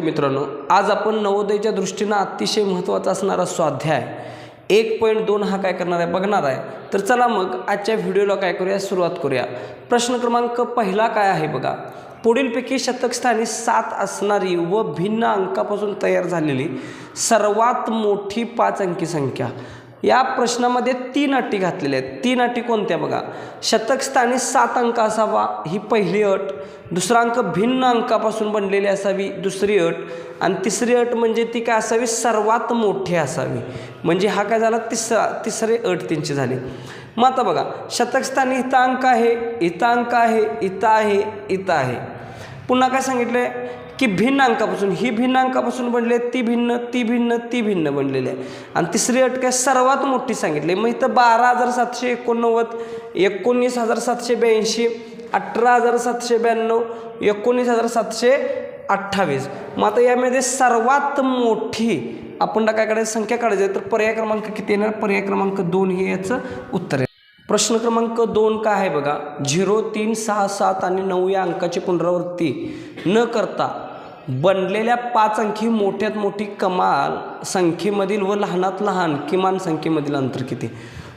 मित्रांनो आज आपण नवोदयच्या दृष्टीनं अतिशय महत्त्वाचा असणारा स्वाध्याय. एक पॉईंट दोन हा काय करणार आहे? बघणार आहे. तर चला मग आजच्या व्हिडिओला काय करूया? सुरुवात करूया. प्रश्न क्रमांक पहिला काय आहे बघा? पुढीलपैकी शतकस्थानी सात असणारी व भिन्न अंकापासून तयार झालेली सर्वात मोठी पाच अंकी संख्या. या प्रश्नामध्ये तीन अटी घातलेल्या आहेत. तीन अटी कोणत्या बघा? शतकस्थानी सात अंक असावा ही पहिली अट. दुसरा अंक भिन्न अंकापासून बनलेली असावी दुसरी अट. आणि तिसरी अट म्हणजे ती काय असावी? सर्वात मोठी असावी. म्हणजे हा काय झाला? तिसरा तिसरी अट त्यांची झाली. मग आता बघा शतकस्थानी इथं अंक आहे इथं अंक आहे इथं आहे इथं आहे. पुन्हा काय सांगितलं आहे की भिन्न अंकापासून. ही भिन्न अंकापासून बनली आहे ती भिन्न ती भिन्न ती भिन्न बनलेली आहे आणि तिसरी अट काय सर्वात मोठी सांगितली. मग इथं बारा हजार सातशे एकोणनव्वद एकोणीस हजार सातशे ब्याऐंशी अठरा हजार सातशे ब्याण्णव एकोणीस हजार सातशे अठ्ठावीस. मग आता यामध्ये सर्वात मोठी आपण काय संख्या काढायची आहे तर पर्याय क्रमांक किती येणार? पर्याय क्रमांक दोन हे याचं उत्तर आहे. प्रश्न क्रमांक दोन काय आहे बघा? झिरो तीन सहा सात आणि नऊ या अंकाची पुनरावृत्ती न करता बनलेल्या पाच अंकी मोठ्यात मोठी कमाल संख्येमधील व लहानात लहान किमान संख्येमधील अंतर किती?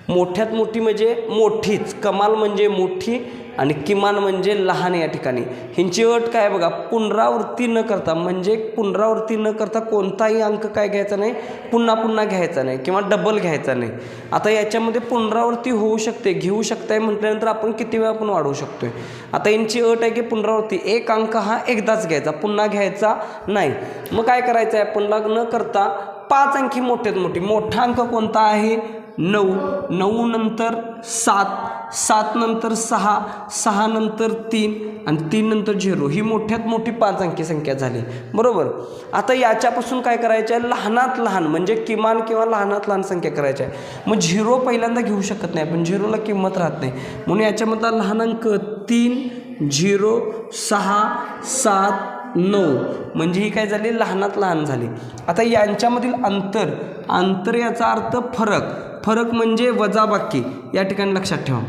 मोठ्यात मोठी म्हणजे मोठीच. कमाल म्हणजे मोठी आणि किमान म्हणजे लहान या ठिकाणी. ह्यांची अट काय बघा पुनरावृत्ती न करता म्हणजे पुनरावृत्ती न करता कोणताही अंक काय घ्यायचा नाही पुन्हा पुन्हा घ्यायचा नाही किंवा डबल घ्यायचा नाही. आता याच्यामध्ये पुनरावृत्ती होऊ शकते घेऊ शकताय म्हटल्यानंतर आपण किती वेळा पण वाढवू शकतोय. आता यांची अट आहे की पुनरावृत्ती एक अंक हा एकदाच घ्यायचा पुन्हा घ्यायचा नाही. मग काय करायचं आहे पुन्हा न करता पाच अंकी मोठ्यात मोठी. मोठा अंक कोणता आहे? नऊ. नऊ नंतर सात. सात नंतर सहा सहा नंतर तीन आणि तीन नंतर झिरो. ही मोठ्यात मोठी पाच अंकी संख्या झाली. बरोबर? आता याच्यापासून काय करायचं आहे? लहानात लहान म्हणजे किमान किंवा लहानात लहान संख्या करायच्या आहे. मग झिरो पहिल्यांदा घेऊ शकत नाही. पण झिरोला किंमत राहत नाही. म्हणून याच्यामधला लहान अंक तीन झिरो सहा सात नऊ. म्हणजे ही काय झाली? लहानात लहान झाली. आता यांच्यामधील अंतर अंतर याचा अर्थ फरक. फरक म्हणजे वजाबाकी या ठिकाणी लक्षात ठेवा.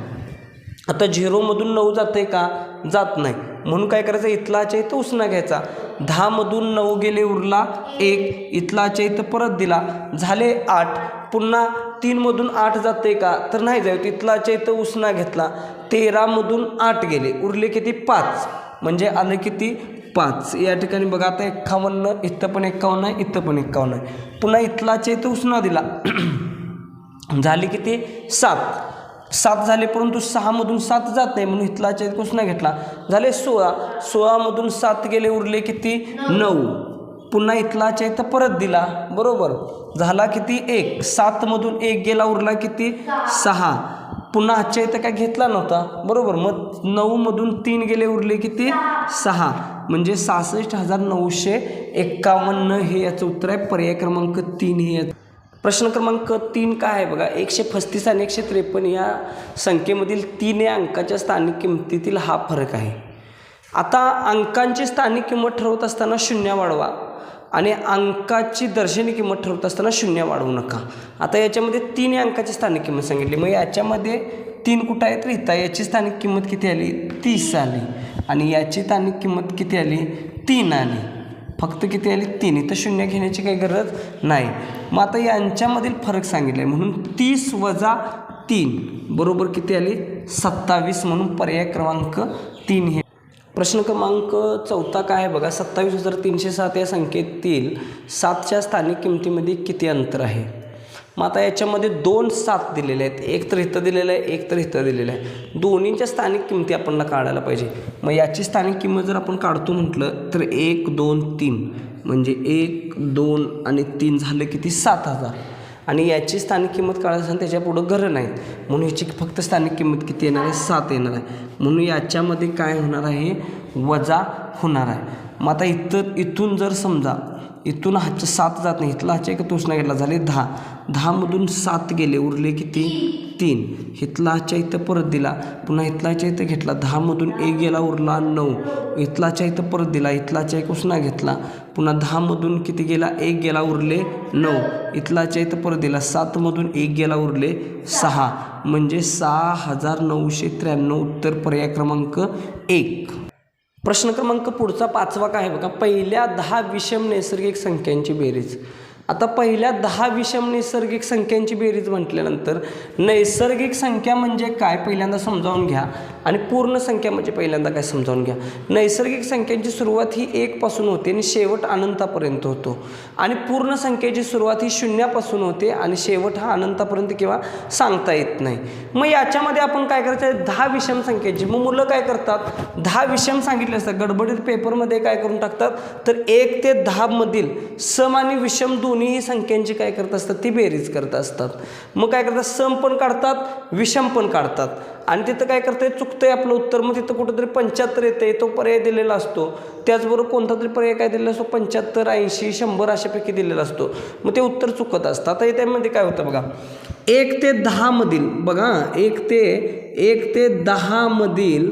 आता झिरोमधून नऊ जाते का? जात नाही. म्हणून काय करायचं? इथलाच्या इथं उसना घ्यायचा. दहामधून नऊ गेले उरला एक. इथलाच्या इथं परत दिला. झाले आठ. पुन्हा तीनमधून आठ जाते का? तर नाही जाऊ इथलाच्या इथं उसना घेतला. तेरामधून आठ गेले. उरले किती? पाच. म्हणजे आलं किती? पाच. या ठिकाणी बघा आता एक्कावन्न इथं पण एक्कावन्न आहे इथं पण एक्कावन्न. आहे पुन्हा इथलाच्या इथं उसना दिला. झाली किती सात. सात झाले परंतु सहामधून सात जात नाही म्हणून इथलाच्या उसना घेतला. झाले सोळा. सोळामधून सात गेले उरले किती? नऊ. पुन्हा इथलाच्या इथं परत दिला. बरोबर. झाला किती? एक. सातमधून एक गेला उरला किती? सहा. पुन्हा आजच्या इथं काय घेतला नव्हता. बरोबर. मग नऊमधून तीन गेले उरले किती? सहा. म्हणजे सहासष्ट हजार नऊशे एक्कावन्न हे याचं उत्तर आहे. पर्याय क्रमांक तीन हे याचं. प्रश्न क्रमांक तीन काय आहे बघा? एकशे पस्तीस आणि एकशे त्रेपन्न या संख्येमधील तीन या अंकाच्या स्थानिक किमतीतील हा फरक आहे. आता अंकांची स्थानिक किंमत ठरवत असताना शून्य वाढवा आणि अंकाची दर्शनी किंमत ठरवत असताना शून्य वाढवू नका. आता याच्यामध्ये तीन अंकाची स्थानिक किंमत सांगितली. मग याच्यामध्ये तीन कुठं आहेत रिता याची स्थानिक किंमत किती आली? तीस आली. आणि याची स्थानिक किंमत किती आली? तीन आली. फक्त किती आली? तीन. इथं शून्य घेण्याची काही गरज नाही. मग आता यांच्यामधील फरक सांगितले. म्हणून तीस वजा तीन. बरोबर किती आली? सत्तावीस म्हणून पर्याय क्रमांक तीन हे. प्रश्न क्रमांक चौथा काय आहे बघा? सत्तावीस हजार तीनशे सात या संख्येतील सातच्या स्थानिक किमतीमध्ये किती अंतर आहे? मग आता याच्यामध्ये दोन सात दिलेले आहेत. एक तर इथं दिलेलं आहे एक तर इथं दिलेलं आहे. दोन्हीच्या स्थानिक किमती आपल्याला काढायला पाहिजे. मग याची स्थानिक किंमत जर आपण काढतो म्हटलं तर एक दोन तीन. म्हणजे एक दोन आणि तीन झालं किती? सात हजार. आणि याची स्थानिक किंमत काढायला असेल त्याच्या पुढं घरं नाहीत. म्हणून याची फक्त स्थानिक किंमत किती येणार आहे? सात येणार आहे. म्हणून याच्यामध्ये काय होणार आहे? वजा होणार आहे. मग आता इथं इथून जर समजा इथून हाच्या सात जात नाही. इथला हातच्या एक तोषणा घेतला. झाले दहा. दहामधून सात गेले. उरले किती? तीन. इथला हाच्या इथं परत दिला. पुन्हा इथलाच्या इथं घेतला. दहामधून एक गेला उरला नऊ. इथलाच्या इथं परत दिला. इथलाच्या एक उष्णा घेतला. पुन्हा दहामधून किती गेला? एक गेला उरले नऊ. इथलाच्या इथं परत दिला. सातमधून एक गेला उरले सहा. म्हणजे सहा हजार नऊशे त्र्याण्णव उत्तर पर्याय क्रमांक एक. प्रश्न क्रमांक पुढचा पाचवा काय आहे बघा? पहिल्या दहा विषम नैसर्गिक संख्यांची बेरीज. आता पहिल्या दहा विषम नैसर्गिक संख्यांची बेरीज म्हटल्यानंतर नैसर्गिक संख्या म्हणजे काय पहिल्यांदा समजावून घ्या आणि पूर्ण संख्या म्हणजे पहिल्यांदा काय समजावून घ्या. नैसर्गिक संख्यांची सुरुवात ही एकपासून होते आणि शेवट अनंतापर्यंत होतो. आणि पूर्ण संख्येची सुरुवात ही शून्यापासून होते आणि शेवट हा अनंतापर्यंत किंवा सांगता येत नाही. मग याच्यामध्ये आपण काय करायचं? आहे दहा विषम संख्येची. मग मुलं काय करतात? दहा विषम सांगितले असतात. गडबडीत पेपरमध्ये काय करून टाकतात? तर एक ते दहामधील सम आणि विषम दोन्हीही संख्यांची काय करत असतात ती बेरीज करत असतात. मग काय करतात? सम पण काढतात विषम पण काढतात. आणि तिथं काय करतंय? चुकतंय आपलं उत्तर. मग तिथं कुठंतरी पंच्याहत्तर येते तो पर्याय दिलेला असतो. त्याचबरोबर कोणता तरी पर्याय काय दिलेला असतो? पंच्याहत्तर ऐंशी शंभर अशापैकी दिलेला असतो. मग ते उत्तर चुकत असतं. आता त्यामध्ये काय होतं बघा? एक ते दहामधील बघा एक ते एक ते दहामधील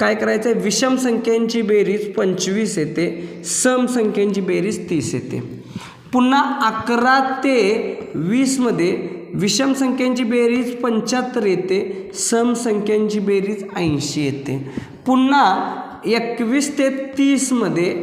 काय करायचं आहे विषम संख्यांची बेरीज पंचवीस येते. सम संख्यांची बेरीज तीस येते. पुन्हा अकरा ते वीसमध्ये विषम संख्यांची बेरीज पंच्याहत्तर येते सम संख्यांची बेरीज ऐंशी येते. पुन्हा एकवीस ते तीसमध्ये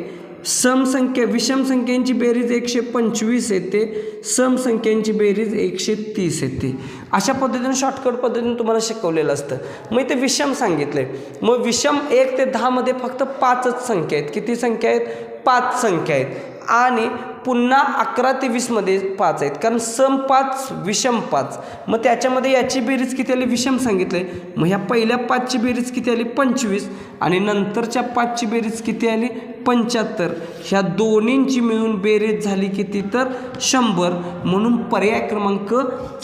समसंख्या विषम संख्यांची बेरीज एकशे पंचवीस येते सम संख्यांची बेरीज एकशे तीस येते. अशा पद्धतीने शॉर्टकट पद्धतीने तुम्हाला शिकवलेलं असतं. मग इथे विषम सांगितलं आहे मग विषम एक ते दहामध्ये फक्त पाचच संख्या आहेत. किती संख्या आहेत? पाच संख्या आहेत. आणि पुन्हा अकरा ते वीसमध्ये पाच आहेत. कारण सम पाच विषम पाच. मग त्याच्यामध्ये याची बेरीज किती आली? विषम सांगितलं आहे मग ह्या पहिल्या पाचची बेरीज किती आली? पंचवीस. आणि नंतरच्या पाचची बेरीज किती आली? पंच्याहत्तर. ह्या दोन्हींची मिळून बेरीज झाली किती? तर शंभर. म्हणून पर्याय क्रमांक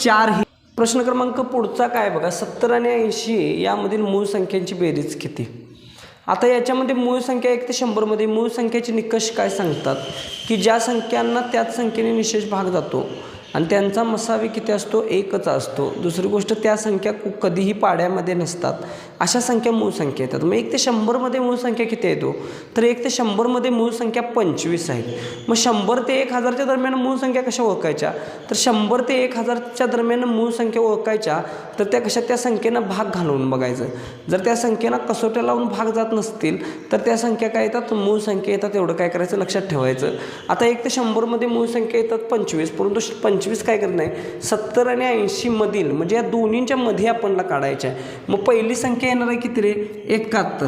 चार ही प्रश्न क्रमांक पुढचा काय बघा? सत्तर आणि ऐंशी यामधील मूळ संख्यांची बेरीज किती? आता याच्यामध्ये मूळ संख्या एक ते शंभरमध्ये मूळ संख्येचे निकष काय सांगतात? की ज्या संख्यांना त्याच संख्येने निशेष भाग जातो आणि त्यांचा मसावी किती असतो? एकच असतो. दुसरी गोष्ट त्या संख्या कधीही पाड्यामध्ये नसतात. अशा संख्या मूळ संख्या येतात. मग एक ते शंभरमध्ये मूळ संख्या किती येतो तर एक ते शंभरमध्ये मूळ संख्या पंचवीस आहे. मग शंभर ते एक हजारच्या दरम्यान मूळ संख्या कशा ओळखायच्या? तर शंभर ते एक हजारच्या दरम्यान मूळ संख्या ओळखायच्या तर त्या कशा त्या संख्येनं भाग घालवून बघायचं. जर त्या संख्येनं कसोट्या लावून भाग जात नसतील तर त्या संख्या काय येतात? मूळ संख्या येतात एवढं काय करायचं? लक्षात ठेवायचं. आता एक ते शंभरमध्ये मूळ संख्या येतात पंचवीस परंतु श- पंचवीस काय करत नाही? सत्तर आणि ऐंशीमधील म्हणजे या दोन्हींच्या मध्ये आपणला काढायच्या आहे. मग पहिली संख्या येणार आहे किती रे? एकाहत्तर.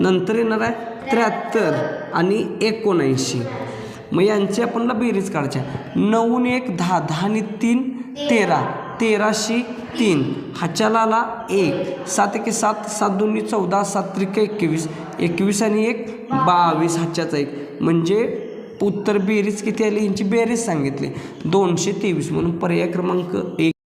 नंतर येणार आहे त्र्याहत्तर आणि एकोणऐंशी. मग यांची आपणला बेरीज काढायची नऊन एक दहा दहा आणि तीन तेरा. तेराशे तीन. हाच्याला आला एक. सात एके सात सात दोन्ही चौदा सात त्रिक एकवीस. एकवीस आणि एक बावीस हाच्याचा एक. म्हणजे उत्तर बेरीज किती आली? यांची बेरीज सांगितली. दोनशे तेवीस. म्हणून पर्याय क्रमांक एक